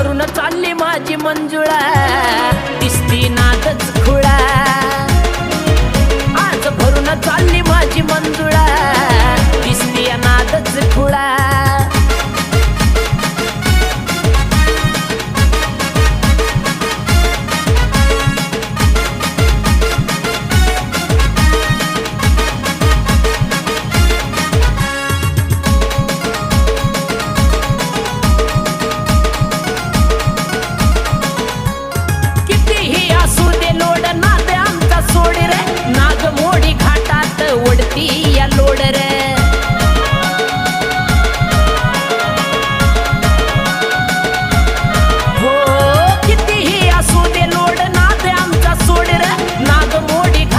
भरून चालली माझी मंजुळा. दिसती नादच खुळा. आज भरून चालली माझी मंजुळा. the beat.